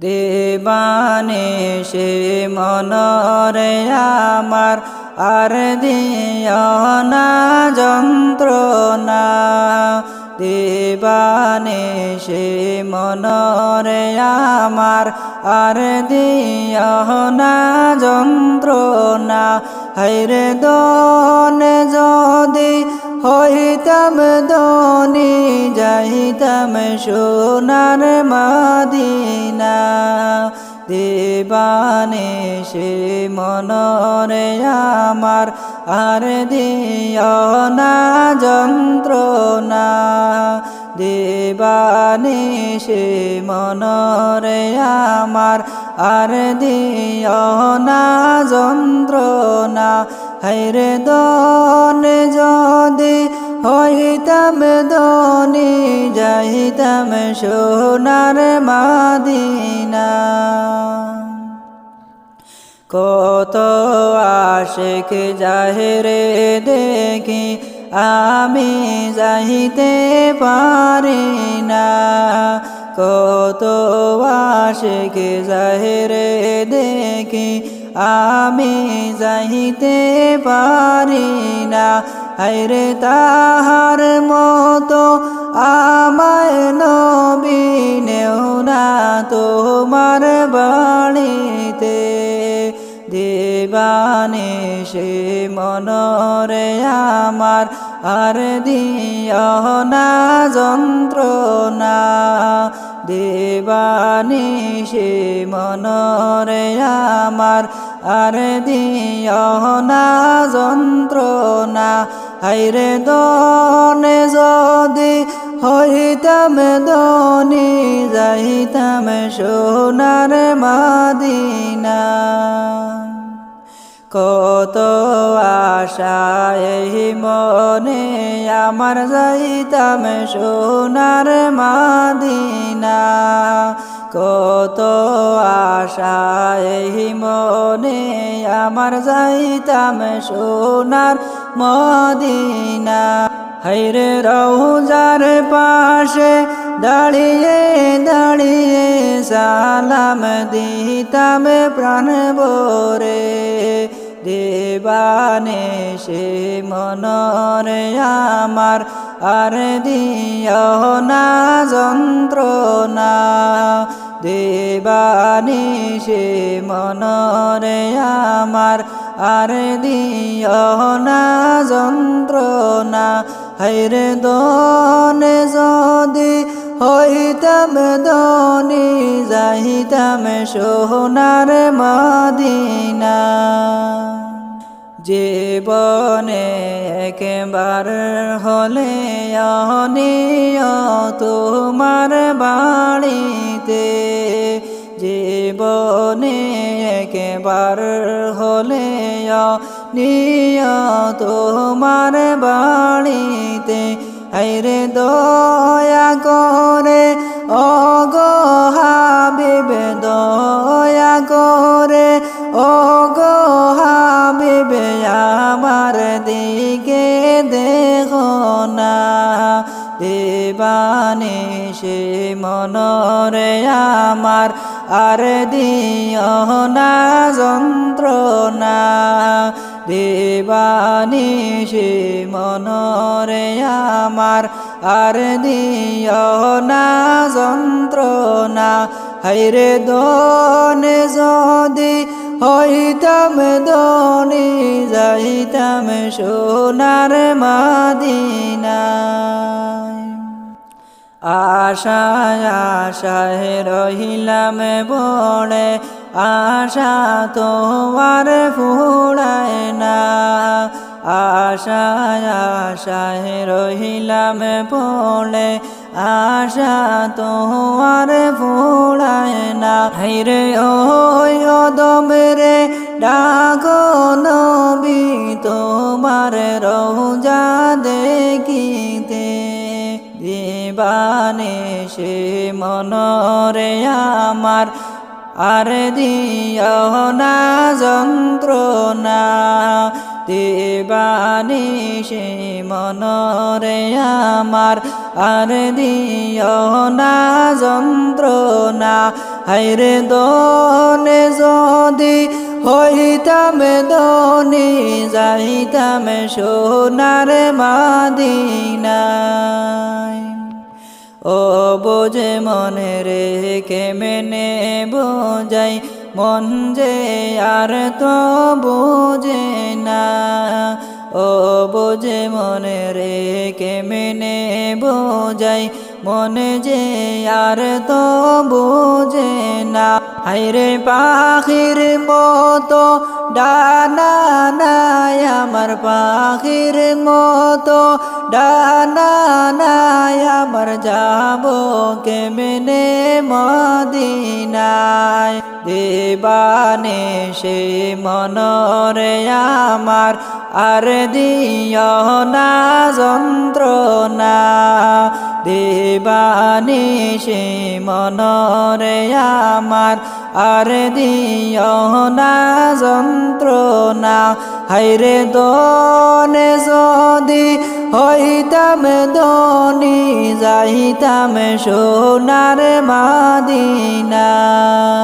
দেবানে সে মনরে আমার আর দিও না যন্ত্রণা। দেবানে সে মনরে আমার আর দিও না যন্ত্রণা। হাইরে দনে যদি হইতাম দনি যাইতাম সোনার মাদিনা। দেবানে সে মনরে আমার, আর দিও না যন্ত্রণা। দেবানে সে মনরে আমার, আর দিও না যন্ত্রণা। হাইরে দনে যদি হইতাম দনি যাইতাম সোনার মাদিনা। কত আশেক জাহেরে দেখি আমি যাইতে পারি না। কত আশেক জাহেরে দেখি আমি যাইতে পারি না। হাইরে তাহার মতো আমায় নবী নেও না তোমার বাড়িতে দেবানে সে মনরে আমার আর দিও না যন্ত্রণা। দেবানে সে মনরে আমার, আর দিও যন্ত্রণা। হাইরে দনে যদি হইতাম দনি, যাইতাম সোনার মাদিনা। কত আশায় মনে আমার যাইতাম সোনার মাদিনা। কত আশায় মনে আমার যাইতাম সোনার মদিনা। হাইরে রৌজার পাশে দাঁড়িয়ে দাঁড়িয়ে সালাম দিতাম প্রাণ বরে দেবানে সে মনরে আমার আর দিও না যন্ত্রণা। দেবানি সে মনরে আমার আর দিও না যন্ত্রণা। হাইরে দনে যদি হইতাম দনি যাইতাম সোনার মদিনা। জীবনে একবার হলে অনিয় তোমার বাড়িতে। জীবনে একবার হলে নিয় তোমার বাড়িতে। হাইরে দয়া করে অগো হাবিবে, দয়া করে অগো হাবিবে, আমার দিকে দেখো না। দেবানি সে মনরে আমার, আর দিও না যন্ত্রণা। দেবানি সে মনরে আমার আর দিও না যন্ত্রণা। হাইরে দনে যদি হইতাম, দনি যাইতাম সোনার মাদিনা আশায় আশায় রহিলাম বড়ে আশা তোমার না আশায় আশায় রহিলাম পড়ে আশা তোমার ফুড়ায় না। হাইরে ওই অদমরে ডাকো নবী, তোমার রোজা দেখিতে। দিবানে সে মনরে আমার, আর দিও না যন্ত্রণা। দেবানি সে মনরে আমার, আর দিও না যন্ত্রণা। হাইরে দনে যদি হইতাম দনি, যাইতাম সোনার মাদিনায়। ও বোঝে মনে রে কেমনে বোঝাই মন যে আর তো বোঝে না। ও বোঝে মনে রে কেমনে বোঝাই, মন যে আর তো বোঝে না। হাইরে পাখির মতো ডানা নাই, আমার পাখির মতো ডানা নাই আমার যাব কেমনে মদিনায়? দেবানে সে মনরে আমার, আর দিয় না যন্ত্রণা। দেবানে সে মনরে আমার আর দিও না যন্ত্রণা। হাইরে দনে যদি হইতাম দনি যাইতাম সোনার মাদিনা।